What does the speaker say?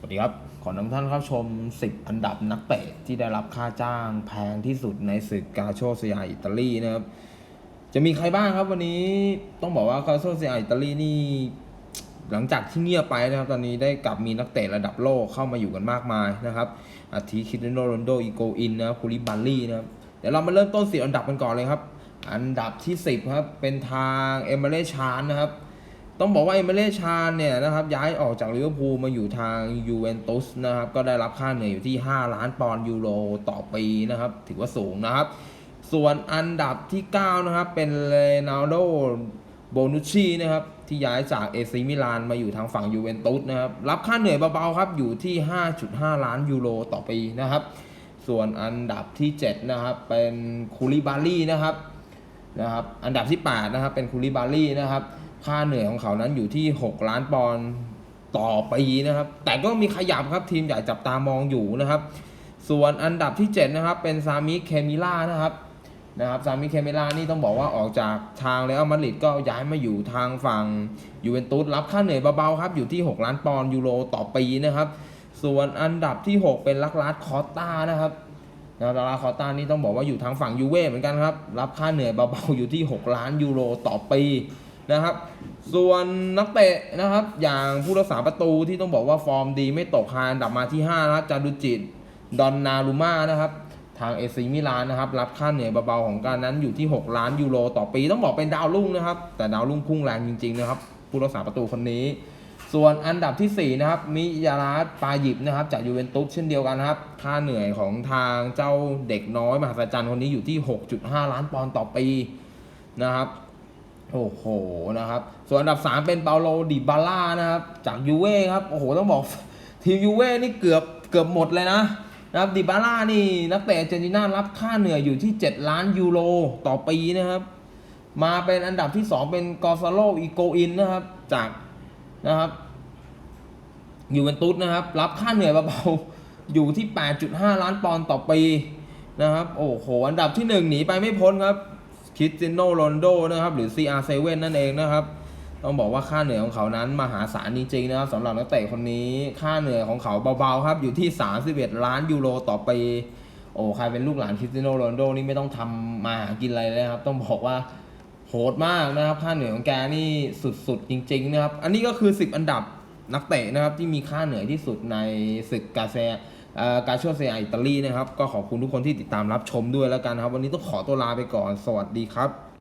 สวัสดีครับ ขอนำท่านเข้าชม 10 อันดับนักเตะที่ได้รับค่าจ้างแพงที่สุดในศึกกาโชเซียอิตาลีนะครับ จะมีใครบ้างครับวันนี้ต้องบอกว่ากาโชเซียอิตาลีนี่ หลังจากที่เงียบไปนะครับ ตอนนี้ได้กลับมีนักเตะระดับโลกเข้ามาอยู่กันมากมายนะครับอาทิคิเตียโนโรนโดอีโกอินนะครับคูลิบาลี่นะครับ เดี๋ยวเรามาเริ่มต้นสิอันดับกันก่อนเลยครับ อันดับที่ 10ครับเป็นทางเอเมเรชานนะครับ ต้องบอกว่าเอเมเรชานเนี่ยนะครับย้ายออกจากลิเวอร์พูลมาอยู่ทางยูเวนตุสนะครับก็ได้รับค่าเหนื่อยอยู่ที่ 5 ล้านปอนด์ยูโรต่อปีนะครับ ถือว่าสูงนะครับ ส่วนอันดับที่ 9 นะครับเป็นเลนาโดโบนุชีนะครับที่ย้ายจากเอซีมิลานมาอยู่ทางฝั่งยูเวนตุสนะครับรับค่าเหนื่อยเบาๆครับอยู่ที่ 5.5 ล้านยูโรต่อปีนะครับ ส่วนอันดับที่ 7 นะครับเป็นคูลิบาลีนะครับนะครับ อันดับที่ 8 นะครับเป็นคูลิบาลีนะครับ ค่าเหนื่อยของเขานั้นอยู่ที่ 6 ล้านปอนด์ต่อปีนะครับ แต่ก็มีขยับครับทีมใหญ่จับตามองอยู่นะครับ ส่วนอันดับที่ 7 นะครับ เป็นซามิเคมิล่านะครับนะครับซามิเคมิล่านี่ต้องบอกว่าออกจากทางเรอัลมาดริดก็ย้ายมาอยู่ทางฝั่งยูเวนตุสรับค่าเหนื่อยเบาๆครับอยู่ที่ 6 ล้านปอนด์ยูโรต่อปีนะครับ ส่วนอันดับที่ 6 เป็นลักลาดคอตตานะครับนาดาราคอต้านี่ต้องบอกว่าอยู่ทางฝั่งยูเว่เหมือนกันครับ รับค่าเหนื่อยเบาๆอยู่ที่ 6 ล้านยูโรต่อปี นะครับ ส่วนนักเตะนะครับ อย่างผู้รักษาประตูที่ต้องบอกว่าฟอร์มดีไม่ตกคานอันดับมาที่5นะครับจารุจิตดอนนารุมานะครับ ทางเอซีมิลานนะครับ รับค่าเหนื่อยเบาๆของการนั้นอยู่ที่ 6 ล้านยูโรต่อปี ต้องบอกเป็นดาวรุ่งนะครับ แต่ดาวรุ่งพุ่งแรงจริงๆนะครับ ผู้รักษาประตูคนนี้ ส่วนอันดับทีสี่4 นะครับ มิยาราสปาหยิบนะครับ จากยูเวนตุสเช่นเดียวกันนะครับ ค่าเหนื่อยของทางเจ้าเด็กน้อยมหัศจรรย์คนนี้อยู่ที่ 6.5 ล้านปอนด์ต่อปีนะครับ โอ้โหนะครับ ส่วนอันดับ 3 เป็นเปาโลดิบาล่านะครับ จากยูเว่ครับ โอ้โห ต้องบอกทีมยูเว่นี่เกือบเกือบหมดเลยนะนะครับดิบาล่านี่นักเตะเจนติน่ารับค่าเหนื่อยอยู่ที่ 7 ล้านยูโรต่อปีนะครับ มาเป็นอันดับที่ 2 เป็นกอซาโลอีโกอินนะครับ จากนะครับยูเวนตุสนะครับ รับค่าเหนื่อยเบาๆอยู่ที่ 8.5 ล้านปอนด์ต่อปีนะครับ โอ้โห อันดับที่ 1 หนีไปไม่พ้นครับ คริสเตียโนโรนโดนะครับหรือ CR7 นั่นเองนะครับ ต้องบอกว่าค่าเหนื่อยของเขานั้นมหาศาลจริงๆนะครับสำหรับนักเตะคนนี้ค่าเหนื่อยของเขาเบาๆครับอยู่ที่ 31 ล้านยูโรต่อปีโอ้ใครเป็นลูกหลานคริสเตียโนโรนโดนี่ไม่ต้องทำมาหากินอะไรเลยนะครับ ต้องบอกว่าโหดมากนะครับ ค่าเหนื่อยของแกนี่สุดๆ จริง ๆ นะครับ อันนี้ก็คือ 10 อันดับนักเตะนะครับที่มีค่าเหนื่อยที่สุดในศึกกาเซ การชเซียอิตาลีนะครับ ก็ขอบคุณทุกคนที่ติดตามรับชมด้วยแล้วกันครับ วันนี้ต้องขอตัวลาไปก่อน สวัสดีครับ